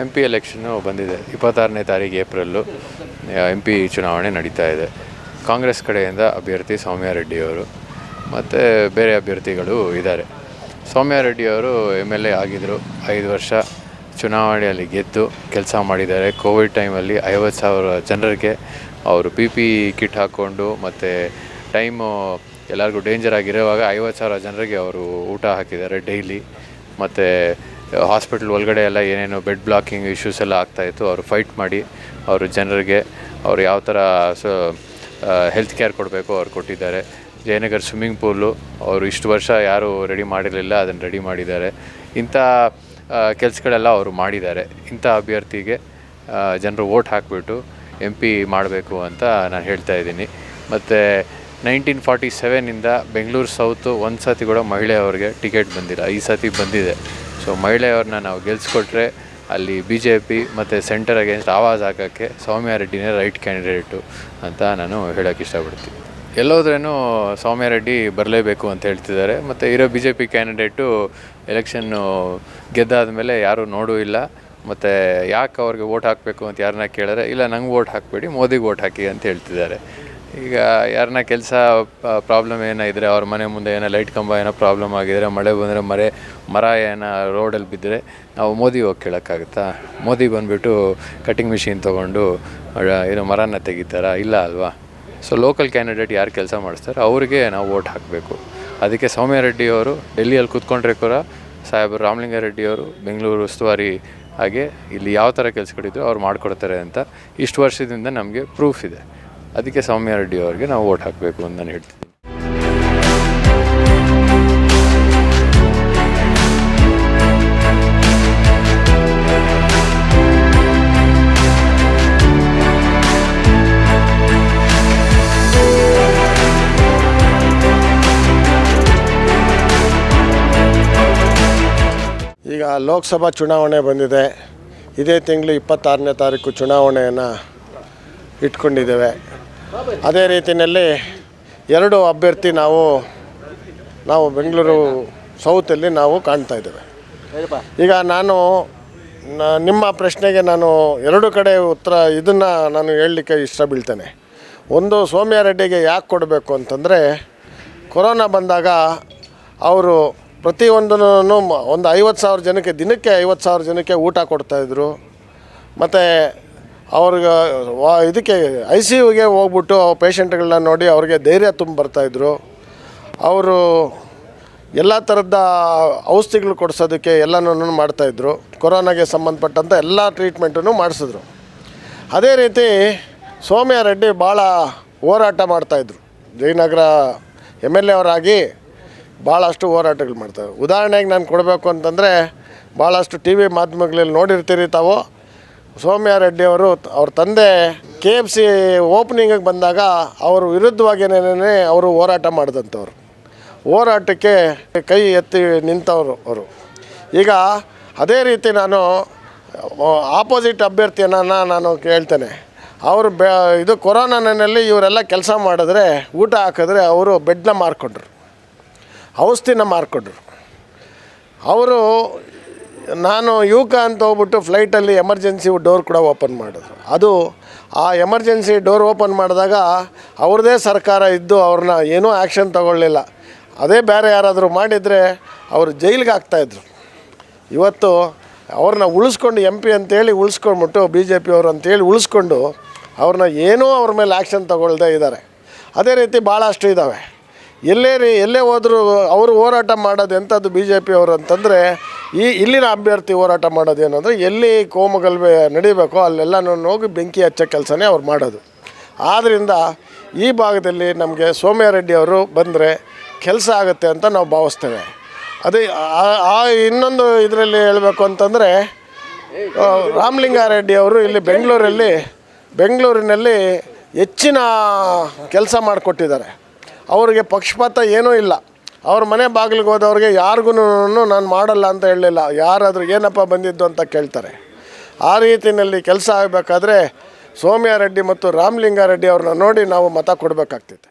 M P election ಬಂದಿದೆ. ಇಪ್ಪತ್ತಾರನೇ ತಾರೀಕು ಏಪ್ರಿಲ್ಲು ಎಂ ಪಿ ಚುನಾವಣೆ ನಡೀತಾ ಇದೆ. ಕಾಂಗ್ರೆಸ್ ಕಡೆಯಿಂದ ಅಭ್ಯರ್ಥಿ ಸೌಮ್ಯ ರೆಡ್ಡಿಯವರು ಮತ್ತು ಬೇರೆ ಅಭ್ಯರ್ಥಿಗಳು ಇದ್ದಾರೆ. ಸೌಮ್ಯ ರೆಡ್ಡಿಯವರು ಎಂ ಎಲ್ ಎ ಆಗಿದ್ದರು ಐದು ವರ್ಷ ಚುನಾವಣೆಯಲ್ಲಿ ಗೆದ್ದು ಕೆಲಸ ಮಾಡಿದ್ದಾರೆ. ಕೋವಿಡ್ ಟೈಮಲ್ಲಿ ಐವತ್ತು ಸಾವಿರ ಜನರಿಗೆ ಅವರು ಪಿ ಪಿ ಕಿಟ್ ಹಾಕ್ಕೊಂಡು, ಮತ್ತು ಟೈಮು ಎಲ್ಲರಿಗೂ ಡೇಂಜರ್ ಆಗಿರುವಾಗ ಐವತ್ತು ಸಾವಿರ ಜನರಿಗೆ ಅವರು ಊಟ ಹಾಕಿದ್ದಾರೆ ಡೈಲಿ. ಮತ್ತು ಹಾಸ್ಪಿಟ್ಲ್ ಒಳಗಡೆ ಎಲ್ಲ ಏನೇನು ಬೆಡ್ ಬ್ಲಾಕಿಂಗ್ ಇಶ್ಯೂಸ್ ಎಲ್ಲ ಆಗ್ತಾಯಿತ್ತು ಅವರು ಫೈಟ್ ಮಾಡಿ ಅವರು ಜನರಿಗೆ ಅವ್ರು ಯಾವ ಥರ, ಸೊ ಹೆಲ್ತ್ ಕೇರ್ ಕೊಡಬೇಕು ಅವ್ರು ಕೊಟ್ಟಿದ್ದಾರೆ. ಜಯನಗರ್ ಸ್ವಿಮ್ಮಿಂಗ್ ಪೂಲು ಅವರು ಇಷ್ಟು ವರ್ಷ ಯಾರು ರೆಡಿ ಮಾಡಿರಲಿಲ್ಲ, ಅದನ್ನು ರೆಡಿ ಮಾಡಿದ್ದಾರೆ. ಇಂಥ ಕೆಲಸಗಳೆಲ್ಲ ಅವರು ಮಾಡಿದ್ದಾರೆ. ಇಂಥ ಅಭ್ಯರ್ಥಿಗೆ ಜನರು ಓಟ್ ಹಾಕಿಬಿಟ್ಟು ಎಂ ಪಿ ಮಾಡಬೇಕು ಅಂತ ನಾನು ಹೇಳ್ತಾ ಇದ್ದೀನಿ. ಮತ್ತು ನೈನ್ಟೀನ್ ಫಾರ್ಟಿ ಸೆವೆನಿಂದ ಬೆಂಗಳೂರು ಸೌತು ಒಂದು ಸತಿ ಕೂಡ ಮಹಿಳೆಯವ್ರಿಗೆ ಟಿಕೆಟ್ ಬಂದಿಲ್ಲ. ಈ ಸತಿ ಬಂದಿದೆ. ಸೊ ಮಹಿಳೆಯವ್ರನ್ನ ನಾವು ಗೆಲ್ಸ್ಕೊಟ್ರೆ ಅಲ್ಲಿ ಬಿ ಜೆ ಪಿ ಮತ್ತು ಸೆಂಟರ್ ಅಗೇನ್ಸ್ಟ್ ಆವಾಜ್ ಹಾಕೋಕ್ಕೆ ಸೌಮ್ಯ ರೆಡ್ಡಿನೇ ರೈಟ್ ಕ್ಯಾಂಡಿಡೇಟು ಅಂತ ನಾನು ಹೇಳೋಕ್ಕೆ ಇಷ್ಟಪಡ್ತೀನಿ. ಎಲ್ಲೋದ್ರೇನು ಸೌಮ್ಯ ರೆಡ್ಡಿ ಬರಲೇಬೇಕು ಅಂತ ಹೇಳ್ತಿದ್ದಾರೆ. ಮತ್ತು ಇರೋ B J P candidate election ಗೆದ್ದಾದ ಮೇಲೆ ಯಾರೂ ನೋಡೂ ಇಲ್ಲ. ಮತ್ತು ಯಾಕೆ ಅವ್ರಿಗೆ ವೋಟ್ ಹಾಕಬೇಕು ಅಂತ ಯಾರನ್ನ ಕೇಳಿದ್ರೆ, ಇಲ್ಲ, ನಂಗೆ ವೋಟ್ ಹಾಕಬೇಡಿ, ಮೋದಿಗೆ ವೋಟ್ ಹಾಕಿ ಅಂತ ಹೇಳ್ತಿದ್ದಾರೆ. ಈಗ ಯಾರನ್ನ ಕೆಲಸ ಪ್ರಾಬ್ಲಮ್ ಏನೋ ಇದ್ದರೆ ಅವ್ರ ಮನೆ ಮುಂದೆ ಏನೋ ಲೈಟ್ ಕಂಬ ಏನೋ ಪ್ರಾಬ್ಲಮ್ ಆಗಿದ್ರೆ, ಮಳೆ ಬಂದರೆ ಮರೆ, ಮರ ಏನೋ ರೋಡಲ್ಲಿ ಬಿದ್ದರೆ ನಾವು ಮೋದಿ ಹೋಗಿ ಕೇಳೋಕ್ಕಾಗುತ್ತಾ? ಮೋದಿ ಬಂದುಬಿಟ್ಟು ಕಟ್ಟಿಂಗ್ ಮಿಷಿನ್ ತೊಗೊಂಡು ಏನೋ ಮರನ ತೆಗಿತಾರಾ? ಇಲ್ಲ ಅಲ್ವಾ? ಸೊ ಲೋಕಲ್ ಕ್ಯಾಂಡಿಡೇಟ್ ಯಾರು ಕೆಲಸ ಮಾಡಿಸ್ತಾರೆ ಅವರಿಗೆ ನಾವು ವೋಟ್ ಹಾಕಬೇಕು. ಅದಕ್ಕೆ ಸೌಮ್ಯ ರೆಡ್ಡಿ ಅವರು ಡೆಲ್ಲಿಯಲ್ಲಿ ಕೂತ್ಕೊಂಡ್ರೆ ಕೂಡ ಸಾಹೇಬರು ರಾಮಲಿಂಗಾರೆಡ್ಡಿಯವರು ಬೆಂಗಳೂರು ಉಸ್ತುವಾರಿ ಹಾಗೆ ಇಲ್ಲಿ ಯಾವ ಥರ ಕೆಲಸಗಳಿದ್ರು ಅವ್ರು ಮಾಡಿಕೊಡ್ತಾರೆ ಅಂತ ಇಷ್ಟು ವರ್ಷದಿಂದ ನಮಗೆ ಪ್ರೂಫ್ ಇದೆ. ಅದಕ್ಕೆ ಸೌಮ್ಯ ರೆಡ್ಡಿ ಅವರಿಗೆ ನಾವು ವೋಟ್ ಹಾಕಬೇಕು ಅಂತ ನಾನು ಹೇಳ್ತೀನಿ. ಈಗ ಲೋಕಸಭಾ ಚುನಾವಣೆ ಬಂದಿದೆ. ಇದೇ ತಿಂಗಳು ಇಪ್ಪತ್ತಾರನೇ ತಾರೀಕು ಚುನಾವಣೆಯನ್ನು ಇಟ್ಕೊಂಡಿದ್ದೇವೆ. ಅದೇ ರೀತಿಯಲ್ಲಿ ಎರಡು ಅಭ್ಯರ್ಥಿ ನಾವು ನಾವು ಬೆಂಗಳೂರು ಸೌತಲ್ಲಿ ನಾವು ಕಾಣ್ತಾ ಇದ್ದೇವೆ. ಈಗ ನಾನು ನಿಮ್ಮ ಪ್ರಶ್ನೆಗೆ ನಾನು ಎರಡು ಕಡೆ ಉತ್ತರ ಇದನ್ನು ನಾನು ಹೇಳಲಿಕ್ಕೆ ಇಷ್ಟ ಬೀಳ್ತೇನೆ ಒಂದು ಸೌಮ್ಯ ರೆಡ್ಡಿಗೆ ಯಾಕೆ ಕೊಡಬೇಕು ಅಂತಂದರೆ ಕೊರೋನಾ ಬಂದಾಗ ಅವರು ಪ್ರತಿಯೊಂದನ್ನು ಒಂದು ಐವತ್ತು ಸಾವಿರ ಜನಕ್ಕೆ ದಿನಕ್ಕೆ ಐವತ್ತು ಸಾವಿರ ಜನಕ್ಕೆ ಊಟ ಕೊಡ್ತಾಯಿದ್ರು ಮತ್ತು ಅವ್ರಿಗೆ, ವಾ, ಇದಕ್ಕೆ ಐ ಸಿ ಯುಗೆ ಹೋಗ್ಬಿಟ್ಟು ಪೇಷಂಟ್ಗಳನ್ನ ನೋಡಿ ಅವ್ರಿಗೆ ಧೈರ್ಯ ತುಂಬ ಬರ್ತಾಯಿದ್ರು ಅವರು ಎಲ್ಲ ಥರದ ಔಷಧಿಗಳು ಕೊಡಿಸೋದಕ್ಕೆ ಎಲ್ಲನೂ ಮಾಡ್ತಾಯಿದ್ರು ಕೊರೋನಾಗೆ ಸಂಬಂಧಪಟ್ಟಂಥ ಎಲ್ಲ ಟ್ರೀಟ್ಮೆಂಟನ್ನು ಮಾಡಿಸಿದ್ರು. ಅದೇ ರೀತಿ ಸೋಮ್ಯ ರೆಡ್ಡಿ ಭಾಳ ಹೋರಾಟ ಮಾಡ್ತಾಯಿದ್ರು ಜಯನಗರ ಎಂ ಎಲ್ ಎ ಅವರಾಗಿ ಭಾಳಷ್ಟು ಹೋರಾಟಗಳು ಮಾಡ್ತಾರೆ ಉದಾಹರಣೆಗೆ ನಾನು ಕೊಡಬೇಕು ಅಂತಂದರೆ ಭಾಳಷ್ಟು ಟಿ ವಿ ಮಾಧ್ಯಮಗಳಲ್ಲಿ ನೋಡಿರ್ತೀರಿ ತಾವು. ಸೌಮ್ಯ ರೆಡ್ಡಿ ಅವರು ಅವ್ರ ತಂದೆ ಕೆ ಎಫ್ ಸಿ ಓಪನಿಂಗಿಗೆ ಬಂದಾಗ ಅವ್ರ ವಿರುದ್ಧವಾಗಿನೇ ಅವರು ಹೋರಾಟ ಮಾಡಿದಂಥವ್ರು. ಹೋರಾಟಕ್ಕೆ ಕೈ ಎತ್ತಿ ನಿಂತವರು ಅವರು. ಈಗ ಅದೇ ರೀತಿ ನಾನು ಆಪೋಸಿಟ್ ಅಭ್ಯರ್ಥಿಯನ್ನು ನಾನು ಕೇಳ್ತೇನೆ. ಅವರು ಬೆ ಇದು ಕೊರೋನಾನಲ್ಲಿ ಇವರೆಲ್ಲ ಕೆಲಸ ಮಾಡಿದ್ರೆ, ಊಟ ಹಾಕಿದ್ರೆ ಅವರು ಬೆಡ್ನ ಮಾರ್ಕೊಂಡ್ರು. ಔಷಧಿನ ಮಾರ್ಕೊಂಡ್ರು. ಅವರು ನಾನು ಯುವಕ ಅಂತ ಹೋಗ್ಬಿಟ್ಟು ಫ್ಲೈಟಲ್ಲಿ ಎಮರ್ಜೆನ್ಸಿ ಡೋರ್ ಕೂಡ ಓಪನ್ ಮಾಡಿದ್ರು. ಅದು ಆ ಎಮರ್ಜೆನ್ಸಿ ಡೋರ್ ಓಪನ್ ಮಾಡಿದಾಗ ಅವ್ರದ್ದೇ ಸರ್ಕಾರ ಇದ್ದು ಅವ್ರನ್ನ ಏನೂ ಆ್ಯಕ್ಷನ್ ತಗೊಳ್ಳಿಲ್ಲ. ಅದೇ ಬೇರೆ ಯಾರಾದರೂ ಮಾಡಿದರೆ ಅವರು ಜೈಲಿಗೆ ಹಾಕ್ತಾಯಿದ್ರು ಇವತ್ತು ಅವ್ರನ್ನ ಉಳಿಸ್ಕೊಂಡು ಎಂ ಪಿ ಅಂತೇಳಿ ಉಳಿಸ್ಕೊಂಡ್ಬಿಟ್ಟು ಬಿ ಜೆ ಪಿಯವರು ಅಂತೇಳಿ ಉಳಿಸ್ಕೊಂಡು ಅವ್ರನ್ನ ಏನೂ ಅವ್ರ ಮೇಲೆ ಆ್ಯಕ್ಷನ್ ತಗೊಳ್ದೇ ಇದ್ದಾರೆ. ಅದೇ ರೀತಿ ಭಾಳಷ್ಟು ಇದ್ದಾವೆ. ಎಲ್ಲೇ ರೀ, ಎಲ್ಲೇ ಹೋದರೂ ಅವರು ಹೋರಾಟ ಮಾಡೋದು ಎಂಥದ್ದು ಬಿ ಜೆ ಪಿಯವರು ಅಂತಂದರೆ ಈ ಇಲ್ಲಿನ ಅಭ್ಯರ್ಥಿ ಹೋರಾಟ ಮಾಡೋದು ಏನಂದರೆ ಎಲ್ಲಿ ಕೋಮಗಲ್ಬೆ ನಡಿಬೇಕೋ ಅಲ್ಲೆಲ್ಲನೂ ಹೋಗಿ ಬೆಂಕಿ ಹಚ್ಚೋ ಕೆಲಸನೇ ಅವ್ರು ಮಾಡೋದು. ಆದ್ದರಿಂದ ಈ ಭಾಗದಲ್ಲಿ ನಮಗೆ ಸೋಮ್ಯಾರೆಡ್ಡಿ ಅವರು ಬಂದರೆ ಕೆಲಸ ಆಗುತ್ತೆ ಅಂತ ನಾವು ಭಾವಿಸ್ತೇವೆ. ಅದೇ ಆ- ಇನ್ನೊಂದು ಇದರಲ್ಲಿ ಹೇಳಬೇಕು ಅಂತಂದರೆ ರಾಮಲಿಂಗಾರೆಡ್ಡಿ ಅವರು ಇಲ್ಲಿ ಬೆಂಗಳೂರಲ್ಲಿ, ಬೆಂಗಳೂರಿನಲ್ಲಿ ಹೆಚ್ಚಿನ ಕೆಲಸ ಮಾಡಿಕೊಟ್ಟಿದ್ದಾರೆ. ಅವರಿಗೆ ಪಕ್ಷಪಾತ ಏನೂ ಇಲ್ಲ. ಅವ್ರ ಮನೆ ಬಾಗಿಲಿಗೆ ಹೋದವ್ರಿಗೆ ಯಾರಿಗೂ ನಾನು ಮಾಡಲ್ಲ ಅಂತ ಹೇಳಲಿಲ್ಲ. ಯಾರಾದರೂ ಏನಪ್ಪ ಬಂದಿದ್ದು ಅಂತ ಕೇಳ್ತಾರೆ. ಆ ರೀತಿಯಲ್ಲಿ ಕೆಲಸ ಆಗಬೇಕಾದ್ರೆ ಸೌಮ್ಯಾರೆಡ್ಡಿ ಮತ್ತು ರಾಮಲಿಂಗಾರೆಡ್ಡಿ ಅವ್ರನ್ನ ನೋಡಿ ನಾವು ಮತ ಕೊಡಬೇಕಾಗ್ತಿತ್ತು.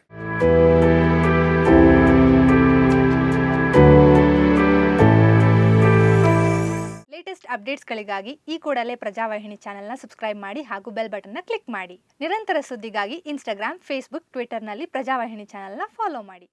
ಲೇಟೆಸ್ಟ್ ಅಪ್ಡೇಟ್ಸ್ಗಳಿಗಾಗಿ ಈ ಕೂಡಲೇ ಪ್ರಜಾವಾಹಿನಿ ಚಾನೆಲ್ನ ಸಬ್ಸ್ಕ್ರೈಬ್ ಮಾಡಿ ಹಾಗೂ ಬೆಲ್ ಬಟನ್ನ ಕ್ಲಿಕ್ ಮಾಡಿ. ನಿರಂತರ ಸುದ್ದಿಗಾಗಿ ಇನ್ಸ್ಟಾಗ್ರಾಮ್ ಫೇಸ್ಬುಕ್ ಟ್ವಿಟರ್ನಲ್ಲಿ ಪ್ರಜಾವಾಹಿನಿ ಚಾನೆಲ್ನ ಫಾಲೋ ಮಾಡಿ.